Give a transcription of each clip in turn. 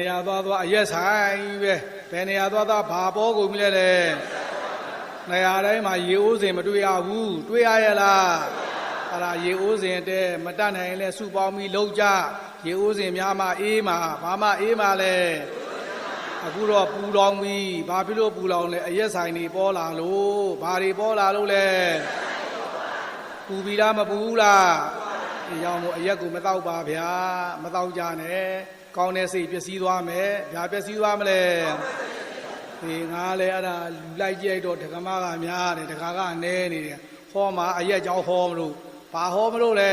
နေရာသွားသွားအရက်ဆိုင်ပဲဘယ်နေရာသွားသွားဘာပေါ်ကုန်ပြီလဲလေနေရာတိုင်းမှာရေအိုးစင်မတွေ့ရဘူးတွေ့ရရဲ့လားအဲ့ဒါရေအိုးစင်တဲ့မတတ်နိုင်ရင်လဲစုပေါင်းပြီးလှုပ်ကြရေအိုးစင်များမှအေးမှာဘာမှအေးမှာလဲအခုတော့ပူလောင်ပြီဘာဖြစ်လို့ပူလောင်လဲအရက်ဆိုင်တွေပေါ်လာလို့ဘာတွေပေါ်လာလို့လဲပူပြီလားမပူဘူးလား ဒီကြောင့်မို့အရက်ကိုမတော့ပါဗျာမတော့ကြနဲ့ကောင်းတဲ့စိတ်ပျက်စီးသွားမယ်ဗျာပျက်စီးသွားမလဲဒီငါလည်းအဲ့ဒါလူလိုက်ကြိုက်တော့ဒကမကများတယ်ဒကာကနဲနေတယ်ဟောမှာအရက်ကြောင်းဟောမလို့ဘာဟောမလို့လဲ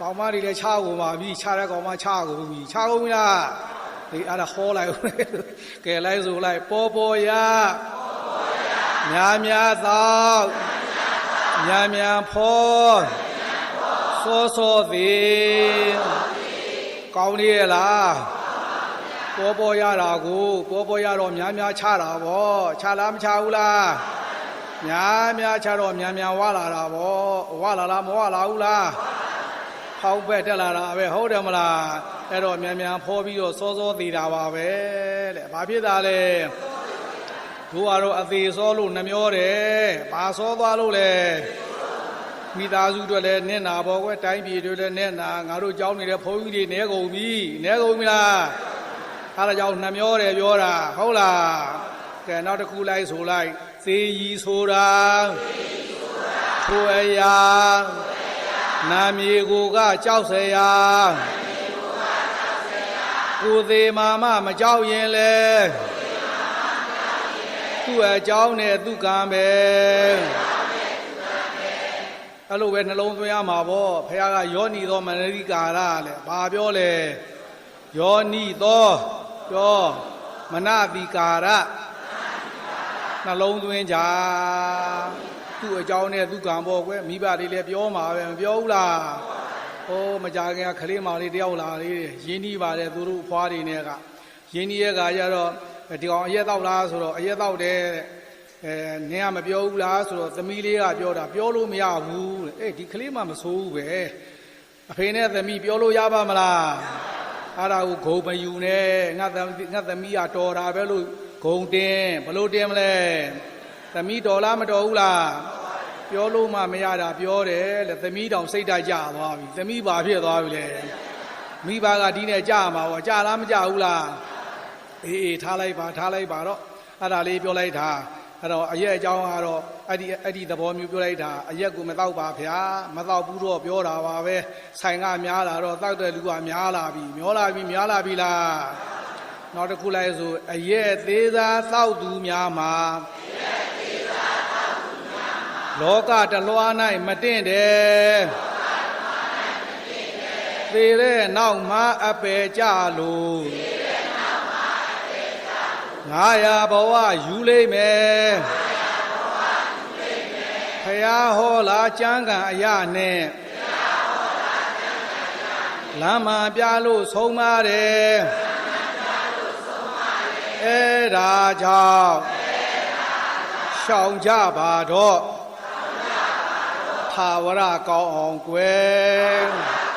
ကောင်မတွေလည်းခြားကုန်ပါပြီခြားတဲ့ကောင်မခြားကုန်ပြီခြားကုန်ပြီလားဒီအဲ့ဒါဟောလိုက်ဦးကဲလိုက်ဆိုလိုက်ပေါ်ပေါ်ရများများသောများများဖော စောစောသည်ကောင်းနေရလားပေါ်ပေါ်ရတာကိုပေါ်ပေါ်ရတော့များများချတာဗောချလားမချဘူးလားများများချတော့များများဝလာတာဗောဝလာလားမဝလာဘူးလားဟောင်းပဲတက်လာတာပဲဟုတ်တယ်မလားအဲ့တော့မြန်မြန်ဖောပြီးတော့စောစောသေးတာပါပဲတဲ့ဘာဖြစ်တာလဲတို့ကတော့အသေးစောလို့နှမျောတယ်ဘာစောသွားလို့လဲ မိသားစုတွေလည်းနင့်နာပေါ့ကွယ်တိုင်းပြည်တွေလည်းနင့်နာငါတို့ကြောင်းနေတဲ့ဘုန်းကြီးတွေနဲကုန်ပြီနဲကုန်ပြီလားအဲဒါကြောင့်နှမျောတယ်ပြောတာဟုတ်လားကဲနောက်တစ်ခုလိုက်ဆိုလိုက်သေကြီးဆိုတာထိုအရာနာမည်ကိုကကြောက်เสียရာကိုသေးမာမမကြောက်ရင်လေသူ့အကြောင်းနဲ့သူကံပဲ အဲ့လိုပဲနှလုံးသွင်းရမှာပေါ့ဖခင်ကယောနီသောမနတိကာရလေဘာပြောလဲယောနီသောပြောမနတိကာရနှလုံးသွင်းကြသူ့အကြောင်းနဲ့သူကံပေါ့ကွယ်မိဘတွေလည်းပြောမှာပဲမပြောဘူးလားဟိုးမကြခင်ကခလေးမလေးတယောက်လာလေးရင်းနှီးပါတယ်သူတို့ဖွားတွေနဲ့ကရင်းနှီးရဲ့ကကြတော့ဒီကောင်အရက်တော့လားဆိုတော့အရက်တော့တယ်တဲ့ အဲနင်းကမပြောဘူးလားဆိုတော့သမီးလေးကပြောတာပြောလို့မရဘူးတဲ့အေးဒီကလေးမှမဆိုးဘူးပဲအဖေနဲ့သမီးပြောလို့ရပါမလားအဲ့ဒါကိုဂုံမယူနဲ့ငါသမီးငါသမီးကတော်တာပဲလို့ဂုံတင်ဘလို့တင်မလဲသမီးတော်လားမတော်ဘူးလားပြောလို့မှမရတာပြောတယ်လေသမီးတောင်စိတ်ဓာတ်ကြသွားပြီသမီးဘာဖြစ်သွားပြီလဲမိဘကဒီနဲ့ကြာမှာပေါ့ကြာလားမကြာဘူးလားအေးအေးထားလိုက်ပါထားလိုက်ပါတော့အဲ့ဒါလေးပြောလိုက်တာ အဲ့တော့အရက်အကြောင်းကတော့အဲ့ဒီအဲ့ဒီသဘောမျိုးပြောလိုက်တာအရက်ကိုမတော့ပါဗျာမတော့ဘူးတော့ပြောတာပါပဲဆိုင်ကများလာတော့တောက်တဲ့လူကများလာပြီမျောလာပြီများလာပြီလားနောက်တစ်ခုလိုက်ဆိုအရက်သေးသားတောက်သူများမှာလောကတလွား၌မတင့်တယ်သေတဲ့နောက်မှာအပယ်ကြလို့ ငါရဘဝယူလိမ့်မယ်ဖယားဟောလာကြမ်းကံအရနဲ့လမ်းမှာပြလို့ဆုံးမတယ်အဲ့ဒါကြောင့်ရှောင်ကြပါတော့သာဝရကောင်းအောင်ကွယ်